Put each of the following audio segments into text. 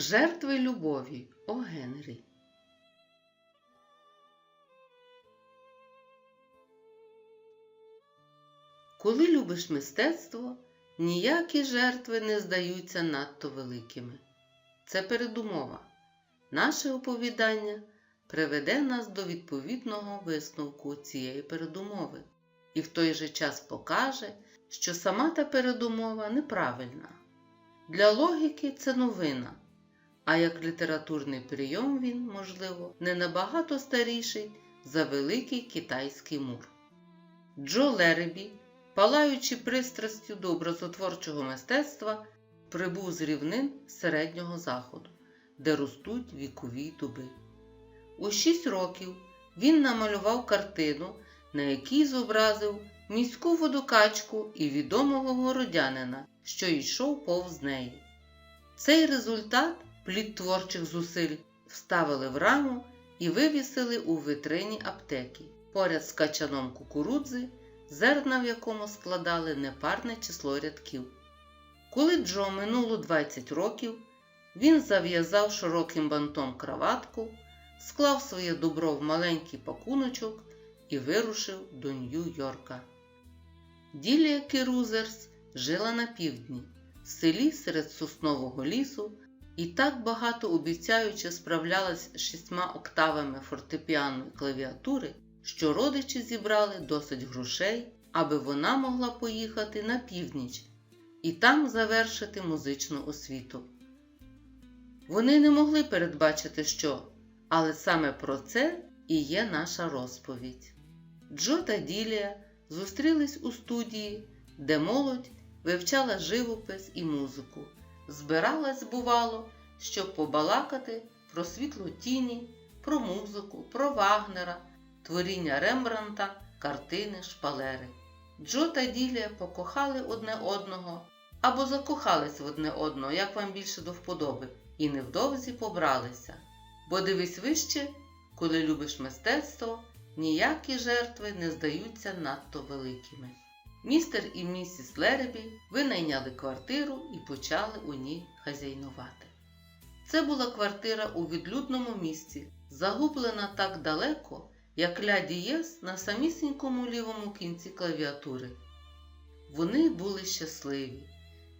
Жертви любові О Генрі. Коли любиш мистецтво, ніякі жертви не здаються надто великими. Це передумова. Наше оповідання приведе нас до відповідного висновку цієї передумови і в той же час покаже, що сама та передумова неправильна. Для логіки це новина, а як літературний прийом він, можливо, не набагато старіший за великий китайський мур. Джо Леребі, палаючи пристрастю до образотворчого мистецтва, прибув з рівнин середнього заходу, де ростуть вікові дуби. У шість років він намалював картину, на якій зобразив міську водокачку і відомого городянина, що йшов повз неї. Цей результат, плід творчих зусиль, вставили в раму і вивісили у витрині аптеки поряд з качаном кукурудзи, зерна в якому складали непарне число рядків. Коли Джо минуло 20 років, він зав'язав широким бантом краватку, склав своє добро в маленький пакуночок і вирушив до Нью-Йорка. Ділія Керузерс жила на півдні, в селі серед соснового лісу, і так багато обіцяючи справлялась з шістьма октавами фортепіаної клавіатури, що родичі зібрали досить грошей, аби вона могла поїхати на північ і там завершити музичну освіту. Вони не могли передбачити, що, але саме про це і є наша розповідь. Джо та Ділія зустрілись у студії, де молодь вивчала живопис і музику, збиралась, бувало, щоб побалакати про світло тіні, про музику, про Вагнера, творіння Рембранта, картини, шпалери. Джо та Ділія покохали одне одного або закохались в одне одного, як вам більше до вподоби, і невдовзі побралися. Бо дивись вище, коли любиш мистецтво, ніякі жертви не здаються надто великими. Містер і місіс Леребі винайняли квартиру і почали у ній хазяйнувати. Це була квартира у відлюдному місці, загублена так далеко, як ля дієс на самісінькому лівому кінці клавіатури. Вони були щасливі.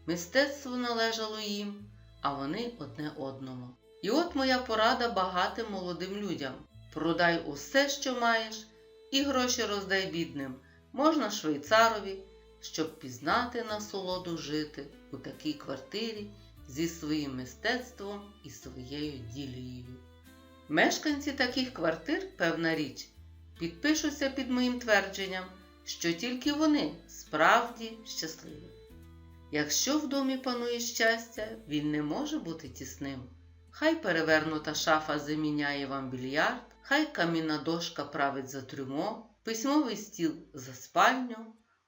Мистецтво належало їм, а вони одне одному. І от моя порада багатим молодим людям. Продай усе, що маєш, і гроші роздай бідним, можна швейцарові, щоб пізнати насолоду жити у такій квартирі зі своїм мистецтвом і своєю ділією. Мешканці таких квартир, певна річ, підпишуться під моїм твердженням, що тільки вони справді щасливі. Якщо в домі панує щастя, він не може бути тісним. Хай перевернута шафа заміняє вам більярд, хай камінна дошка править за трюмо, письмовий стіл за спальню,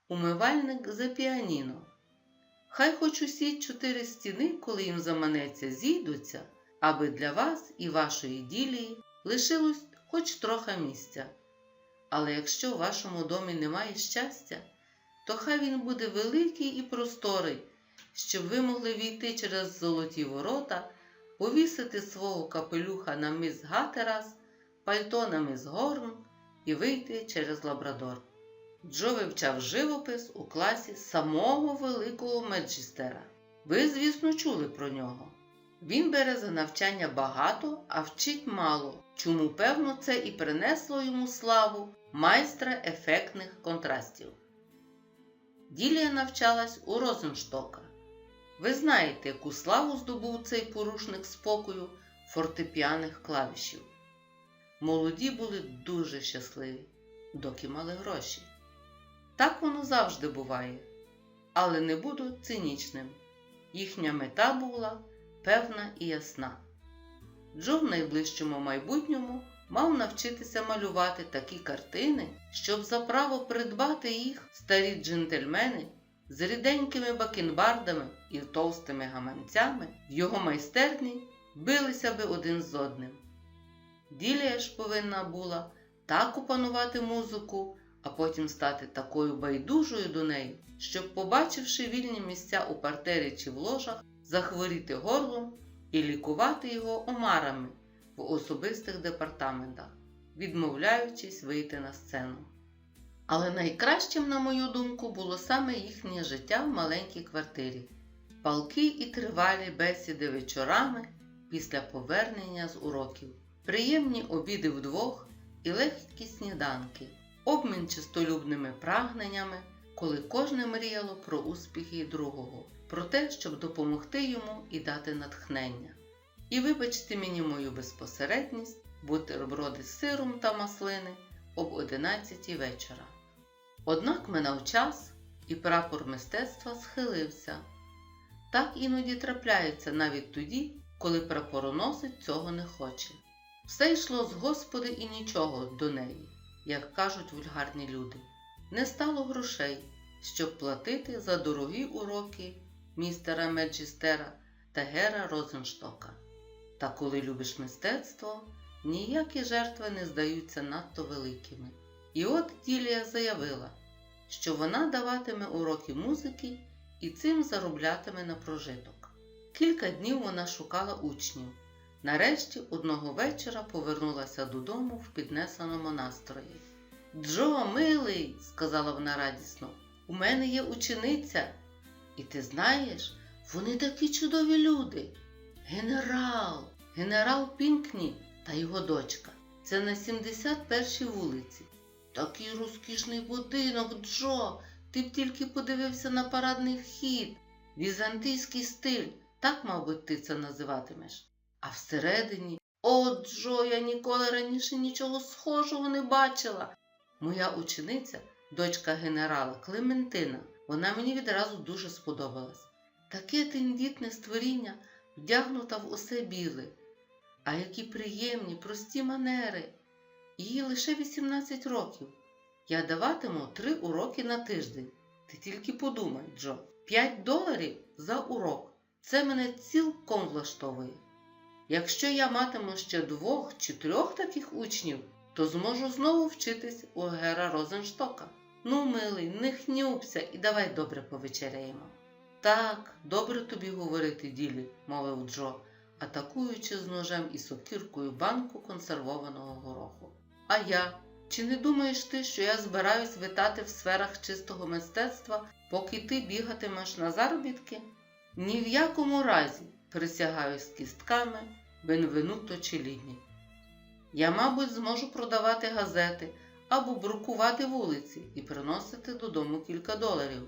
умивальник за піаніно. Хай хоч усі чотири стіни, коли їм заманеться, зійдуться, аби для вас і вашої ділії лишилось хоч трохи місця. Але якщо в вашому домі немає щастя, то хай він буде великий і просторий, щоб ви могли війти через золоті ворота, повісити свого капелюха на мис Гатерас, пальто на мис Горн і вийти через лабрадор. Джо вивчав живопис у класі самого великого Меджістера. Ви, звісно, чули про нього. Він бере за навчання багато, а вчить мало, чому, певно, це і принесло йому славу майстра ефектних контрастів. Ділія навчалась у Розенштока. Ви знаєте, яку славу здобув цей порушник спокою фортепіаних клавішів. Молоді були дуже щасливі, доки мали гроші. Так воно завжди буває, але не буду цинічним. Їхня мета була певна і ясна. Джо в найближчому майбутньому мав навчитися малювати такі картини, щоб за право придбати їх старі джентльмени з ріденькими бакенбардами і товстими гаманцями в його майстерні билися би один з одним. Ділія ж повинна була так опанувати музику, а потім стати такою байдужою до неї, щоб, побачивши вільні місця у партері чи в ложах, захворіти горлом і лікувати його омарами в особистих департаментах, відмовляючись вийти на сцену. Але найкращим, на мою думку, було саме їхнє життя в маленькій квартирі, палки і тривалі бесіди вечорами після повернення з уроків, приємні обіди вдвох і легкі сніданки, обмін чистолюбними прагненнями, коли кожне мріяло про успіхи другого, про те, щоб допомогти йому і дати натхнення. І вибачте мені мою безпосередність, бутерброди з сиром та маслини об 11 вечора. Однак минав час, і прапор мистецтва схилився. Так іноді трапляється навіть тоді, коли прапороносець цього не хоче. Все йшло з Господи і нічого до неї, як кажуть вульгарні люди. Не стало грошей, щоб платити за дорогі уроки містера Меджістера та Гера Розенштока. Та коли любиш мистецтво, ніякі жертви не здаються надто великими. І от Ділія заявила, що вона даватиме уроки музики і цим зароблятиме на прожиток. Кілька днів вона шукала учнів. Нарешті одного вечора повернулася додому в піднесеному настрої. Джо, милий, сказала вона радісно, у мене є учениця. І ти знаєш, вони такі чудові люди. Генерал, генерал Пінкні та його дочка. Це на 71-й вулиці. Такий розкішний будинок, Джо. Ти б тільки подивився на парадний вхід. Візантийський стиль, так, мабуть, ти це називатимеш. А всередині, о, Джо, я ніколи раніше нічого схожого не бачила. Моя учениця, дочка генерала Клементина, вона мені відразу дуже сподобалась. Таке тендітне створіння, вдягнута в усе біле. А які приємні, прості манери. Їй лише 18 років. Я даватиму три уроки на тиждень. Ти тільки подумай, Джо, 5 доларів за урок. Це мене цілком влаштовує. Якщо я матиму ще двох чи трьох таких учнів, то зможу знову вчитись у Гера Розенштока. Ну, милий, не хнюпся і давай добре повечеряємо. Так, добре тобі говорити, ділі, мовив Джо, атакуючи з ножем і сокиркою банку консервованого гороху. А я? Чи не думаєш ти, що я збираюсь витати в сферах чистого мистецтва, поки ти бігатимеш на заробітки? Ні в якому разі, присягаю з кістками, Бенвенуто Челіні. Я, мабуть, зможу продавати газети або брукувати вулиці і приносити додому кілька доларів.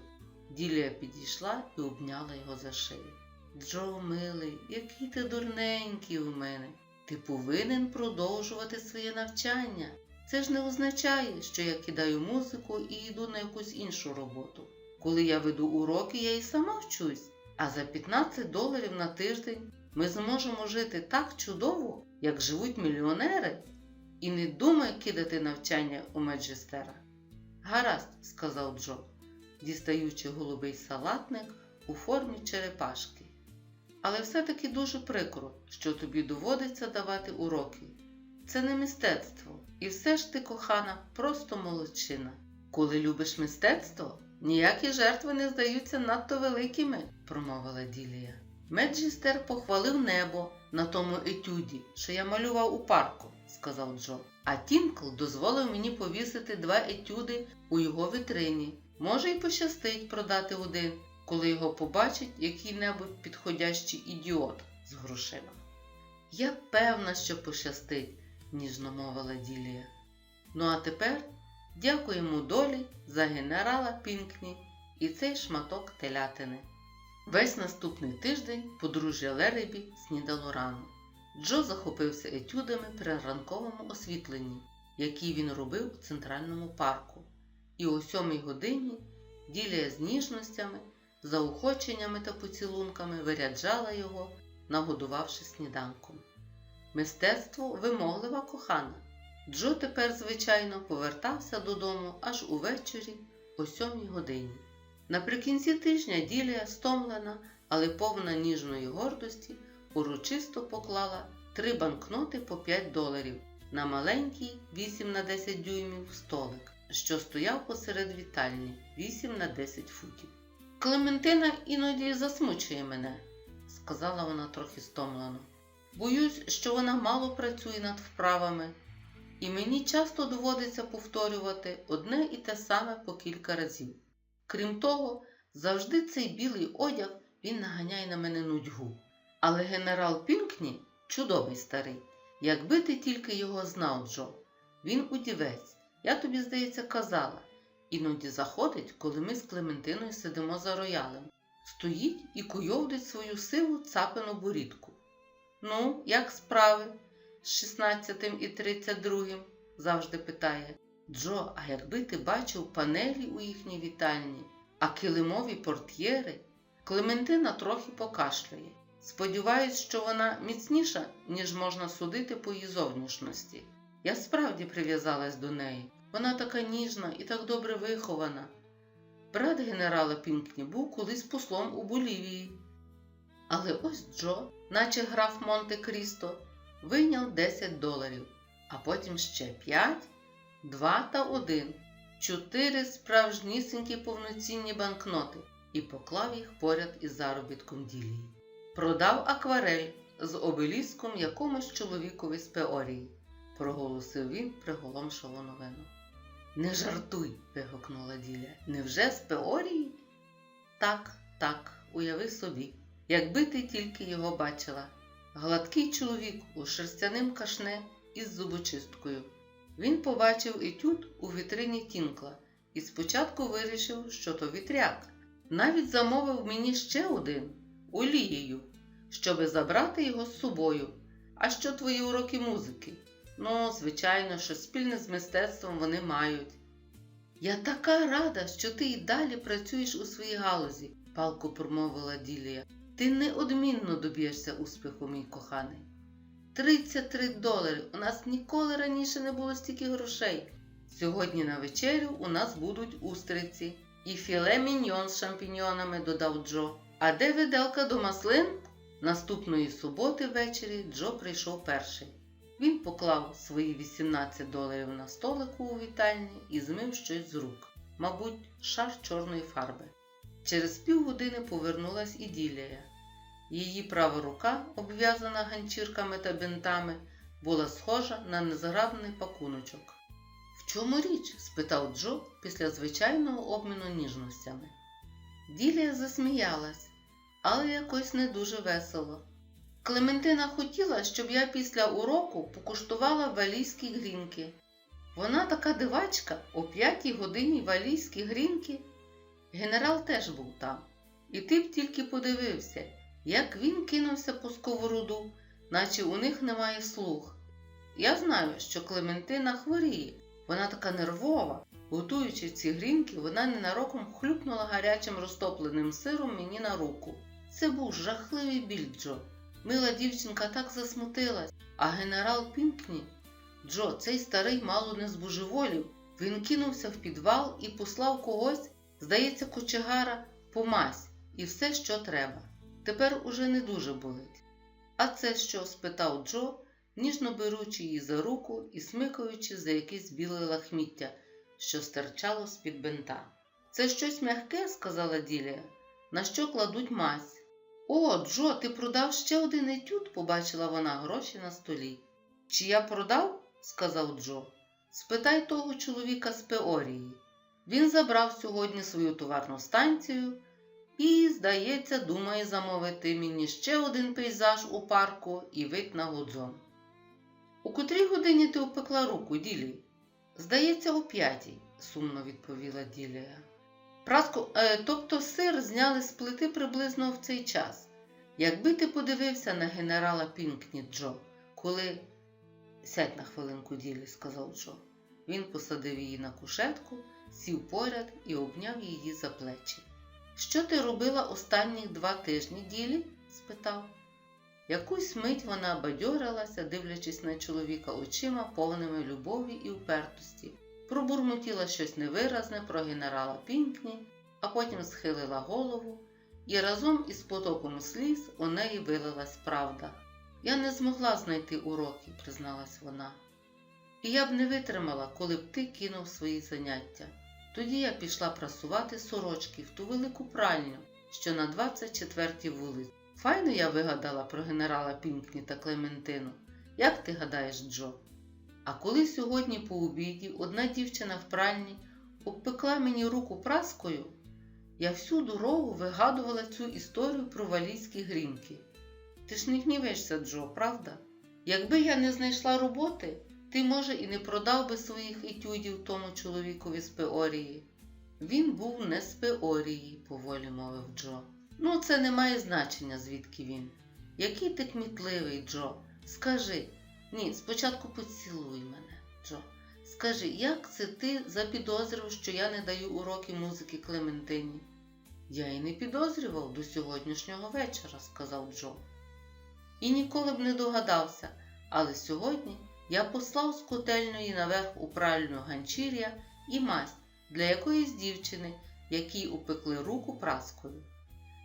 Ділія підійшла і обняла його за шию. Джо, милий, який ти дурненький у мене. Ти повинен продовжувати своє навчання. Це ж не означає, що я кидаю музику і йду на якусь іншу роботу. Коли я веду уроки, я і сама вчусь, а за 15 доларів на тиждень ми зможемо жити так чудово, як живуть мільйонери, і не думай кидати навчання у меджестера. Гаразд, сказав Джо, дістаючи голубий салатник у формі черепашки. Але все-таки дуже прикро, що тобі доводиться давати уроки. Це не мистецтво, і все ж ти, кохана, просто молодчина. Коли любиш мистецтво, ніякі жертви не здаються надто великими, промовила Ділія. Меджістер похвалив небо на тому етюді, що я малював у парку, сказав Джо. А Тінкл дозволив мені повісити два етюди у його вітрині. Може, й пощастить продати один, коли його побачить який-небудь підходящий ідіот з грошима. Я певна, що пощастить, ніжно мовила Ділія. Ну а тепер дякуємо долі за генерала Пінкні і цей шматок телятини. Весь наступний тиждень подружжя Леребі снідало рано. Джо захопився етюдами при ранковому освітленні, які він робив у центральному парку, і о сьомій годині ділія з ніжностями, заохоченнями та поцілунками виряджала його, нагодувавши сніданком. Мистецтво вимоглива кохана. Джо тепер, звичайно, повертався додому аж увечері о сьомій годині. Наприкінці тижня Ділія, стомлена, але повна ніжної гордості, урочисто поклала три банкноти по 5 доларів на маленький 8 на 10 дюймів столик, що стояв посеред вітальні 8 на 10 футів. Клементина іноді засмучує мене, сказала вона трохи стомлено. Боюсь, що вона мало працює над вправами, і мені часто доводиться повторювати одне і те саме по кілька разів. Крім того, завжди цей білий одяг він наганяє на мене нудьгу. Але генерал Пінкні чудовий старий. Якби ти тільки його знав, Джо. Він удівець, я тобі, здається, казала. Іноді заходить, коли ми з Клементиною сидимо за роялем. Стоїть і куйовдить свою сиву цапину борідку. Ну, як справи? з 16 і 32 завжди питає. Джо, а якби ти бачив панелі у їхній вітальні, а килимові портьєри? Клементина трохи покашляє. Сподіваюсь, що вона міцніша, ніж можна судити по її зовнішності. Я справді прив'язалась до неї. Вона така ніжна і так добре вихована. Брат генерала Пінкні був колись послом у Болівії. Але ось Джо, наче граф Монте-Крісто, вийняв 10 доларів, а потім ще 5, 2 та 1, 4 справжнісінькі повноцінні банкноти і поклав їх поряд із заробітком ділії. Продав акварель з обеліском якомусь чоловікові з Пеорії, проголосив він приголомшило новину. Не жартуй, вигукнула Діля. Невже з Пеорії? Так, так, уяви собі, якби ти тільки його бачила. Гладкий чоловік у шерстяним кашне із зубочисткою. Він побачив етюд у вітрині Тінкла і спочатку вирішив, що то вітряк. Навіть замовив мені ще один олією, щоби забрати його з собою. А що твої уроки музики? Ну, звичайно, що спільне з мистецтвом вони мають. Я така рада, що ти й далі працюєш у своїй галузі, палко промовила Ділія. Ти неодмінно доб'єшся успіху, мій коханий. 33 долари. У нас ніколи раніше не було стільки грошей. Сьогодні на вечерю у нас будуть устриці і філе міньйон з шампіньонами, додав Джо. А де виделка до маслин? Наступної суботи ввечері Джо прийшов перший. Він поклав свої 18 доларів на столику у вітальні і змив щось з рук, мабуть, шар чорної фарби. Через півгодини повернулась і Ділія. Її права рука, обв'язана ганчірками та бинтами, була схожа на незграбний пакуночок. В чому річ? спитав Джо після звичайного обміну ніжностями. Ділія засміялась, але якось не дуже весело. Клементина хотіла, щоб я після уроку покуштувала валійські грінки. Вона така дивачка о п'ятій годині валійські грінки. Генерал теж був там, і ти б тільки подивився, як він кинувся по сковороду, наче у них немає слух. Я знаю, що Клементина хворіє, вона така нервова. Готуючи ці грінки, вона ненароком хлюпнула гарячим розтопленим сиром мені на руку. Це був жахливий біль, Джо. Мила дівчинка так засмутилась, а генерал Пінкні, Джо, цей старий мало не збожеволів, він кинувся в підвал і послав когось, здається, кочегара, по мазь і все, що треба. Тепер уже не дуже болить. А це що? спитав Джо, ніжно беручи її за руку і смикаючи за якесь біле лахміття, що стирчало з-під бинта. Це щось м'яке, сказала Ділія, на що кладуть мазь. О, Джо, ти продав ще один етюд, побачила вона гроші на столі. Чи я продав? сказав Джо. Спитай того чоловіка з Пеорії. Він забрав сьогодні свою товарну станцію і, здається, думає замовити мені ще один пейзаж у парку і вид на Гудзон. У котрій годині ти опекла руку, Ділі? Здається, о п'ятій, сумно відповіла Ділія. Праску, е, тобто сир зняли з плити приблизно в цей час. Якби ти подивився на генерала Пінкні, Джо, коли. Сядь на хвилинку ділі, сказав Джо. Він посадив її на кушетку, сів поряд і обняв її за плечі. Що ти робила останні два тижні ділі? спитав. Якусь мить вона бадьорилася, дивлячись на чоловіка очима, повними любові і упертості, пробурмотіла щось невиразне про генерала Пінкні, а потім схилила голову, і разом із потоком сліз у неї вилилась правда. Я не змогла знайти уроки, призналась вона. І я б не витримала, коли б ти кинув свої заняття. Тоді я пішла прасувати сорочки в ту велику пральню, що на 24-й вулиці. Файно я вигадала про генерала Пінкні та Клементину. Як ти гадаєш, Джо? А коли сьогодні по обіді одна дівчина в пральні обпекла мені руку праскою, я всю дорогу вигадувала цю історію про валійські грінки. Ти ж не гнівишся, Джо, правда? Якби я не знайшла роботи, ти, може, і не продав би своїх етюдів тому чоловікові з Пеорії. Він був не з Пеорії, поволі мовив Джо. Ну, це не має значення, звідки він. Який ти кмітливий, Джо. Скажи, ні, спочатку поцілуй мене, Джо. Скажи, як це ти запідозрив, що я не даю уроки музики Клементині? Я й не підозрював до сьогоднішнього вечора, сказав Джо. І ніколи б не догадався, але сьогодні я послав з котельної наверх у пральню ганчір'я і масть для якоїсь дівчини, якій упекли руку праскою.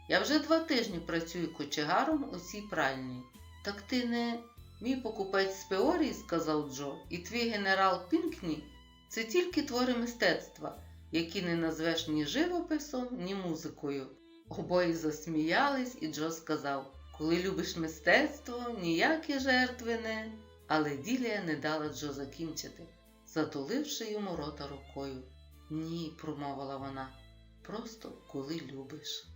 Я вже два тижні працюю кочегаром у цій пральні. Так ти не мій покупець з Пеорії, сказав Джо, і твій генерал Пінкні це тільки твори мистецтва, які не назвеш ні живописом, ні музикою. Обоє засміялись, і Джо сказав: Коли любиш мистецтво, ніякі жертви не. Але Ділія не дала Джо закінчити, затуливши йому рота рукою. Ні, промовила вона, просто коли любиш.